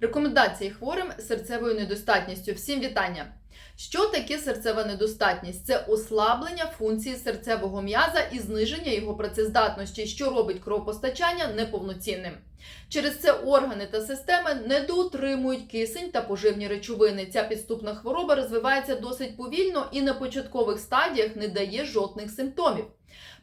Рекомендації хворим серцевою недостатністю. Всім вітання! Що таке серцева недостатність? Це ослаблення функції серцевого м'яза і зниження його працездатності, що робить кровопостачання неповноцінним. Через це органи та системи недоотримують кисень та поживні речовини. Ця підступна хвороба розвивається досить повільно і на початкових стадіях не дає жодних симптомів.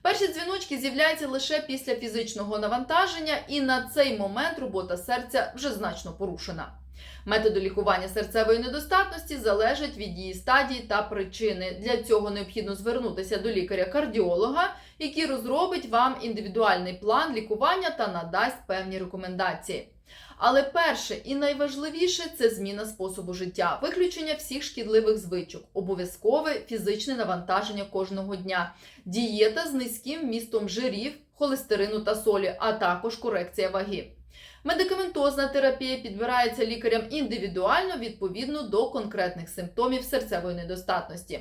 Перші дзвіночки з'являються лише після фізичного навантаження, і на цей момент робота серця вже значно порушена. Методи лікування серцевої недостатності залежать від її стадії та причини. Для цього необхідно звернутися до лікаря-кардіолога, який розробить вам індивідуальний план лікування та надасть певні рекомендації. Але перше і найважливіше це зміна способу життя, виключення всіх шкідливих звичок, обов'язкове фізичне навантаження кожного дня, дієта з низьким вмістом жирів, холестерину та солі, а також корекція ваги. Медикаментозна терапія підбирається лікарям індивідуально відповідно до конкретних симптомів серцевої недостатності.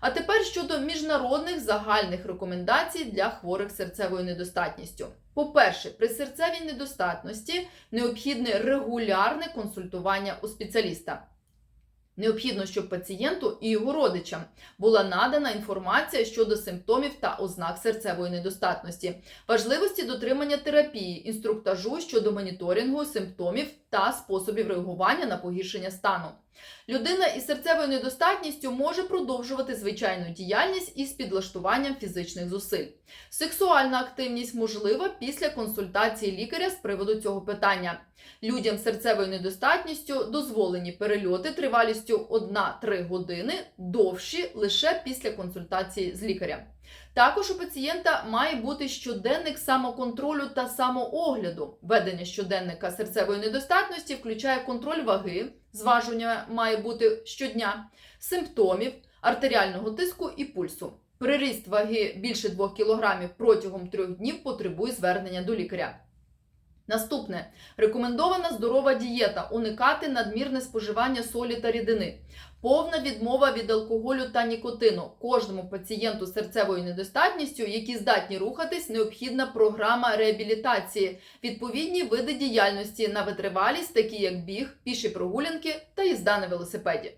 А тепер щодо міжнародних загальних рекомендацій для хворих серцевою недостатністю. По-перше, при серцевій недостатності необхідне регулярне консультування у спеціаліста. Необхідно, щоб пацієнту і його родичам була надана інформація щодо симптомів та ознак серцевої недостатності, важливості дотримання терапії, інструктажу щодо моніторингу симптомів та способів реагування на погіршення стану. Людина із серцевою недостатністю може продовжувати звичайну діяльність із підлаштуванням фізичних зусиль. Сексуальна активність можлива після консультації лікаря з приводу цього питання. Людям з серцевою недостатністю дозволені перельоти тривалістю 1-3 години довші лише після консультації з лікарем. Також у пацієнта має бути щоденник самоконтролю та самоогляду. Ведення щоденника серцевої недостатності включає контроль ваги, зважування має бути щодня, симптомів, артеріального тиску і пульсу. Приріст ваги більше 2 кг протягом 3 днів потребує звернення до лікаря. Наступне рекомендована здорова дієта, уникати надмірне споживання солі та рідини, повна відмова від алкоголю та нікотину. Кожному пацієнту з серцевою недостатністю, які здатні рухатись, необхідна програма реабілітації, відповідні види діяльності на витривалість, такі як біг, піші прогулянки та їзда на велосипеді.